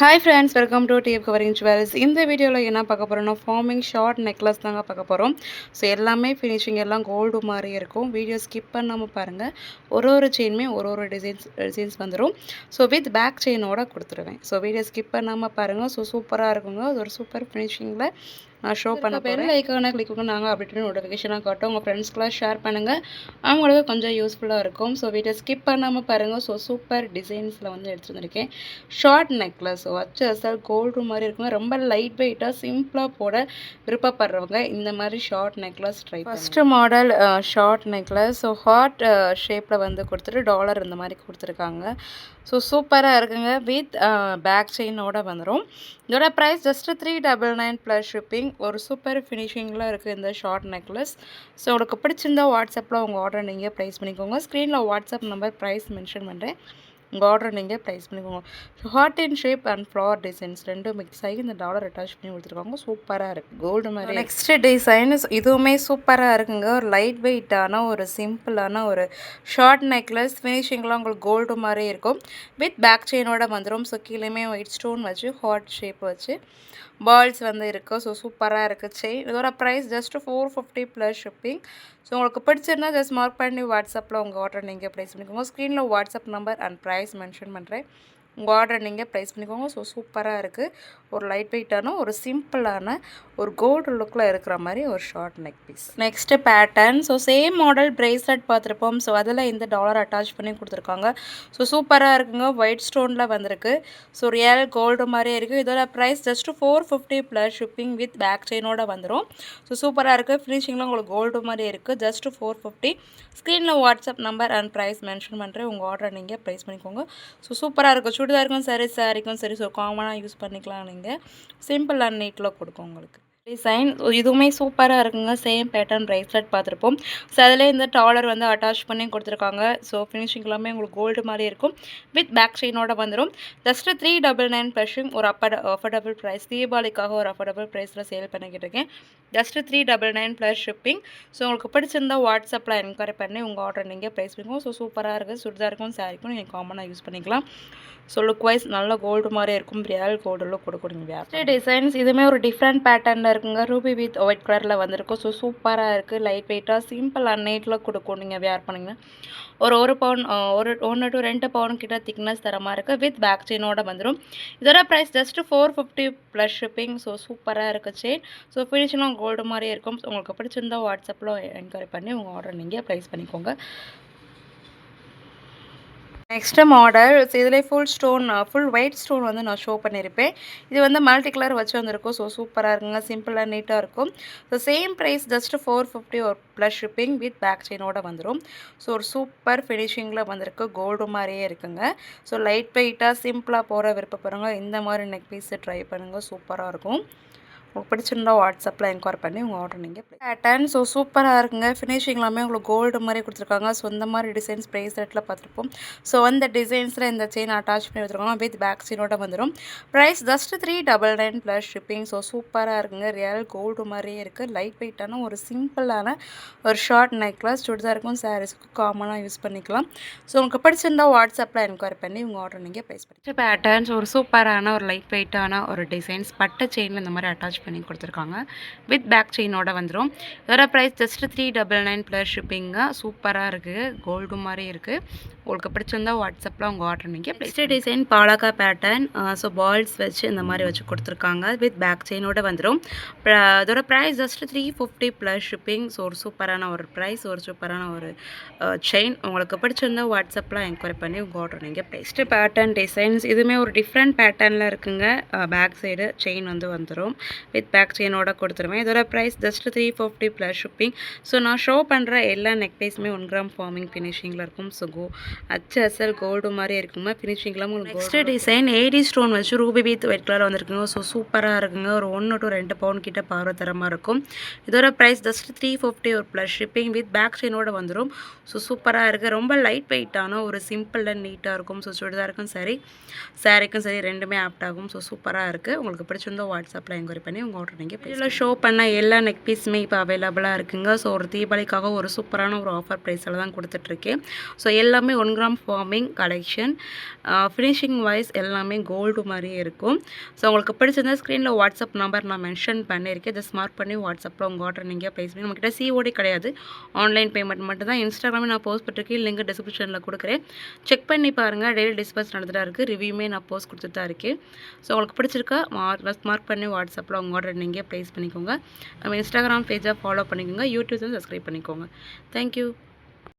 Hi friends welcome to TF covering jewels இந்த வீடியோவில் என்ன பார்க்க போகிறோம்னா ஃபார்மிங் ஷார்ட் நெக்லஸ் தாங்க பார்க்க போகிறோம் ஸோ எல்லாமே ஃபினிஷிங் எல்லாம் கோல்டு மாதிரி இருக்கும். வீடியோ ஸ்கிப் பண்ணாமல் பாருங்கள் ஒரு ஒரு செயினுமே ஒரு ஒரு டிசைன்ஸ் டிசைன்ஸ் வந்துடும் ஸோ வித் பேக் செயினோட கொடுத்துருவேன். ஸோ வீடியோ ஸ்கிப் பண்ணாமல் பாருங்கள் ஸோ சூப்பராக இருக்குங்க. ஒரு சூப்பர் ஃபினிஷிங்கில் நான் ஷோ பண்ண பெல் ஐக்கான கிளிக் பண்ணாங்க அப்படின்னு நோட்டிஃபிகேஷனாக காட்டும் உங்கள் ஃப்ரெண்ட்ஸ்க்கெலாம் ஷேர் பண்ணுங்கள் அவங்களுக்கு கொஞ்சம் யூஸ்ஃபுல்லாக இருக்கும். ஸோ வீடியோ ஸ்கிப் பண்ணாமல் பாருங்கள் ஸோ சூப்பர் டிசைன்ஸில் வந்து எடுத்துகிட்டு வந்திருக்கேன் ஷார்ட் நெக்லஸ் ஸோ வச்சு அசல் கோல்டு மாதிரி இருக்குங்க. ரொம்ப லைட் வெயிட்டாக சிம்பிளாக போட விருப்பப்படுறவங்க இந்த மாதிரி short necklace try first model short necklace so heart ஷேப்பில் வந்து கொடுத்துட்டு டாலர் இந்த மாதிரி கொடுத்துருக்காங்க. ஸோ சூப்பராக இருக்குங்க. வித் பேக் செயினோட வந்துடும் இதோட price just three double nine plus shipping ஒரு சூப்பர் ஃபினிஷிங்கில் இருக்குது இந்த ஷார்ட் நெக்லஸ் ஸோ உங்களுக்கு பிடிச்சிருந்தா வாட்ஸ்அப்பில் உங்கள் ஆர்டர் நீங்கள் ப்ரைஸ் பண்ணிக்கோங்க. ஸ்க்ரீனில் வாட்ஸ்அப் நம்பர் ப்ரைஸ் மென்ஷன் பண்ணுறேன் உங்கள் ஆர்டரை நீங்கள் ப்ரைஸ் பண்ணிக்கோங்க. Heart and shape and flower designs ரெண்டும் மிக்ஸ் ஆகி இந்த டாலர் அட்டாச் பண்ணி கொடுத்துருக்காங்க. சூப்பராக இருக்குது கோல்டு மாதிரி நெக்ஸ்ட் டிசைன் இதுவுமே சூப்பராக இருக்குங்க. ஒரு லைட் வெயிட்டான ஒரு சிம்பிளான ஒரு ஷார்ட் நெக்லஸ் ஃபினிஷிங்லாம் உங்களுக்கு கோல்டு மாதிரி இருக்கும். வித் பேக் செயினோட வந்துடும் ஸோ கீழேயுமே ஒயிட் ஸ்டோன் வச்சு ஹார்ட் ஷேப் வச்சு பால்ஸ் வந்து இருக்குது ஸோ சூப்பராக இருக்குது செயின் இதோட price just four fifty plus shipping so உங்களுக்கு பிடிச்சிருந்தா ஜஸ்ட் மார்க் பண்ணி வாட்ஸ்அப்பில் உங்கள் ஆர்டர் நீங்கள் ப்ரைஸ் பண்ணிக்கோங்க. ஸ்க்ரீனில் WhatsApp number and price price mention பண்ணுறேன் உங்கள் ஆர்டரை நீங்கள் ப்ரைஸ் பண்ணிக்கோங்க. ஸோ சூப்பராக இருக்குது ஒரு லைட் வெயிட்டான ஒரு சிம்பிளான ஒரு கோல்டு லுக்கில் இருக்கிற மாதிரி ஒரு short neck piece next pattern so same model bracelet பார்த்துருப்போம். ஸோ அதில் இந்த டாலர் அட்டாச் பண்ணி கொடுத்துருக்காங்க. ஸோ சூப்பராக இருக்குங்க. ஒயிட் ஸ்டோனில் வந்திருக்கு. ஸோ ரியல் கோல்டு மாதிரியே இருக்குது இதோட price just four fifty plus shipping with back செயினோட வந்துடும் ஸோ சூப்பராக இருக்குது ஃபினிஷிங்லாம் உங்களுக்கு கோல்டு மாதிரி இருக்குது ஜஸ்ட்டு ஃபோர் ஃபிஃப்டி ஸ்க்ரீனில் WhatsApp number and price mention பண்ணுறேன் உங்கள் ஆர்டரை நீங்கள் ப்ரைஸ் பண்ணிக்கோங்க. ஸோ சூப்பராக இருக்குது சுடிதாருக்கும் சரி சாரிக்கும் சரி ஸோ காமனாக யூஸ் பண்ணிக்கலாம் நீங்கள் சிம்பிள் அண்ட் நீட்டில் கொடுக்கும் உங்களுக்கு. டிசைன் இதுவுமே சூப்பராக இருக்குங்க. சேம் பேட்டர்ன் ப்ரைஸ்லெட் பார்த்துருப்போம். ஸோ அதில் இந்த டாலர் வந்து அட்டாச் பண்ணி கொடுத்துருக்காங்க. ஸோ ஃபினிஷிங் எல்லாமே உங்களுக்கு கோல்டு மாதிரி இருக்கும். வித் பேக் செயினோட வந்துடும் just three double nine plus shipping ஒரு அப்பட அஃபோர்டபுள் ப்ரைஸ் தீபாவளிக்காக ஒரு அஃபோர்டபுள் ப்ரைஸில் சேல் பண்ணிக்கிட்டு இருக்கேன். Just three double nine plus shipping so உங்களுக்கு பிடிச்சிருந்தா வாட்ஸ்அப்பில் என்கொயரி பண்ணி உங்கள் ஆர்டர் நீங்கள் ப்ரைஸ் பண்ணுவோம் ஸோ சூப்பராக இருக்குது சுடிதாருக்கும் சாரிக்கும் நீங்கள் காமனாக யூஸ் பண்ணிக்கலாம். ஸோ லுக் வைஸ் நல்ல கோல்டு மாதிரி இருக்கும். ரியல் கோல்டு லுக் கொடுக்குறீங்க டிசைன்ஸ் இதுவுமே ஒரு டிஃப்ரெண்ட் பேட்டர்னில் இருக்குங்க ரூபி வித் ஒயிட் கலரில் வந்திருக்கும் ஸோ சூப்பராக இருக்குது லைட் வெயிட்டாக சிம்பிள் அண்ட் நைட்டில் கொடுக்கும். நீங்கள் வேர் பண்ணிங்கன்னா ஒரு ஒரு பவுன் ஒரு ஒன்று டு ரெண்டு பவுன் கிட்ட திக்னஸ் தரமாக இருக்குது வித் பேக் செயினோட வந்துடும் இதோட price just four fifty plus shipping so சூப்பராக இருக்குது செயின் ஸோ ஃபினிஷிங்லாம் கோல்டு மாதிரியே இருக்கும். உங்களுக்கு பிடிச்சிருந்தா வாட்ஸ்அப்பில் என்கொயரி பண்ணி உங்கள் ஆர்டர் நீங்கள் ப்ரைஸ் பண்ணிக்கோங்க. நெக்ஸ்ட்டு மாடல் இதில் full stone full white stone வந்து நான் ஷோ பண்ணியிருப்பேன் இது வந்து மல்டி கலர் வச்சு வந்திருக்கும் ஸோ சூப்பராக இருக்குங்க சிம்பிளாக நீட்டாக இருக்கும். So same price just four fifty ஒரு ப்ளஸ் ஷிப்பிங் வித் பேக் செயினோட வந்துடும் ஸோ ஒரு சூப்பர் ஃபினிஷிங்கில் வந்திருக்கு. கோல்டு மாதிரியே இருக்குங்க. ஸோ லைட் வெயிட்டாக சிம்பிளாக போகிற விருப்பப்படுறவங்க இந்த மாதிரி நெக் பீஸை ட்ரை பண்ணுங்கள் சூப்பராக இருக்கும். உங்களுக்கு பிடிச்சிருந்தா வாட்ஸ்அப்பில் என்கொயர் பண்ணி உங்கள் ஆர்டர் நீங்கள் பேட்டர்ன் ஸோ சூப்பராக இருக்குங்க. ஃபினிஷிங் எல்லாமே உங்களுக்கு கோல்டு மாதிரி கொடுத்துருக்காங்க. ஸோ இந்த மாதிரி டிசைன்ஸ் ப்ரைஸ் ரேட்டில் பார்த்துருப்போம். ஸோ அந்த டிசைன்ஸில் இந்த செயின் அட்டாச் பண்ணி வச்சுருக்காங்க வித் பேக் செயினோட வந்துடும் price just three double nine plus shipping so சூப்பராக இருக்குங்க. ரியல் கோல்டு மாதிரியே இருக்குது லைட் வெயிட்டான ஒரு சிம்பிளான ஒரு ஷார்ட் நெக்லஸ் சுடிதாருக்கும் சாரீஸுக்கும் காமனாக யூஸ் பண்ணிக்கலாம். ஸோ உங்களுக்கு பிடிச்சிருந்தா வாட்ஸ்அப்பில் என்கொயரி பண்ணி உங்கள் ஆர்டர் நீங்கள் ப்ரைஸ் பண்ணி பேட்டர்ன்ஸ் ஒரு சூப்பரான ஒரு லைட் வெயிட்டான ஒரு டிசைன்ஸ் பட்டை செயினில் இந்த மாதிரி அட்டாச் பண்ணி கொடுத்துருக்காங்க. வித் பேக் செயினோட வந்துடும் இதோட price just three double nine plus ஷிப்பிங்க சூப்பராக இருக்குது கோல்டு மாதிரி இருக்குது உங்களுக்கு பிடிச்சிருந்தா வாட்ஸ்அப்பில் உங்கள் ஆர்டர் நீங்கள் நெக்ஸ்ட் டிசைன் பாலக்கா பேட்டர்ன் ஸோ பால்ஸ் வச்சு இந்த மாதிரி வச்சு கொடுத்துருக்காங்க. வித் பேக் செயினோட வந்துடும் அதோட price just three fifty plus shipping so ஒரு சூப்பரான ஒரு ப்ரைஸ் ஒரு சூப்பரான ஒரு செயின் உங்களுக்கு பிடிச்சிருந்தா வாட்ஸ்அப்பில் என்கொயரி பண்ணி உங்கள் ஆர்டர் நீங்கள் நெக்ஸ்ட்டு பேட்டர்ன் டிசைன்ஸ் இதுவுமே ஒரு டிஃப்ரெண்ட் பேட்டர்னில் இருக்குங்க. பேக் சைடு செயின் வந்து வந்துடும் வித் பேக் செயினோட கொடுத்துருவேன். இதோட price just three fifty plus shipping so நான் ஷோ பண்ணுற எல்லா நெக் பீஸுமே ஒன் கிராம் ஃபார்மிங் ஃபினிஷிங்கில் இருக்கும். ஸோ கோ அச்சு அசல் கோல்டு மாதிரி இருக்குங்க. ஃபினிஷிங்கில் உங்களுக்கு நெக்ஸ்ட் டிசைன் ஏடி ஸ்டோன் வச்சு ரூபி வித் ஒயிட் கலர் வந்திருக்குங்க. ஸோ சூப்பராக இருக்குங்க. ஒரு ஒன்று டு ரெண்டு பவுன் கிட்ட பார்வை தரமாக இருக்கும். இதோட ப்ரைஸ் ஜஸ்ட் த்ரீ ஃபிஃப்டி ஒரு ப்ளஸ் ஷிப்பிங் வித் பேக் செயினோட வந்துடும் ஸோ சூப்பராக இருக்குது ரொம்ப லைட் வெயிட்டான ஒரு சிம்பிள் அண்ட் நீட்டாக இருக்கும். ஸோ சுடிதாருக்கும் சரி சாரிக்கும் சரி ரெண்டுமே ஆப்ட் ஆகும். ஸோ சூப்பராக இருக்குது உங்களுக்கு பிடிச்சிருந்தோ வாட்ஸ்அப்பில் என்கொயரி பண்ணி உங்கள் ஆர்டர் நீங்கள் இதில் ஷோ பண்ண எல்லா நெக் பீஸுமே இப்போ அவைலபிளாக இருக்குங்க. ஸோ ஒரு தீபாவளிக்காக ஒரு சூப்பரான ஒரு ஆஃபர் ப்ரைஸில் தான் கொடுத்துட்ருக்கேன். ஸோ எல்லாமே one gram forming collection finishing wise எல்லாமே கோல்டு மாதிரியே இருக்கும். ஸோ உங்களுக்கு பிடிச்சிருந்தா ஸ்க்ரீனில் வாட்ஸ்அப் நம்பர் நான் மென்ஷன் பண்ணியிருக்கேன். ஜஸ்ட் மார்க் பண்ணி வாட்ஸ்அப்பில் உங்கள் ஆர்டர் நீங்கள் ப்ளேஸ் பண்ணி நம்மக்கிட்ட சிஓடி கிடையாது. ஆன்லைன் பேமெண்ட் மட்டும் தான் இன்ஸ்டாகிராமே நான் போஸ்ட் பண்ணிருக்கேன். லிங்க் டிஸ்கிரிப்ஷனில் கொடுக்குறேன். செக் பண்ணி பாருங்கள் டெய்லி டிஸ்பேச் நடந்துட்டு இருக்குது ரிவ்யூமே நான் போஸ்ட் கொடுத்துட்டு தான் இருக்கேன். ஸோ உங்களுக்கு பிடிச்சிருக்கா மார்க் பண்ணி வாட்ஸ்அப்பில் உங்கள் ஆர்டர் நீங்கள் ப்ளேஸ் பண்ணிக்கோங்க. நம்ம இன்ஸ்டாகிராம் பேஜை ஃபாலோ பண்ணிக்கோங்க. யூடியூப் சப்ஸ்கிரைப் பண்ணிக்கோங்க. தேங்க்யூ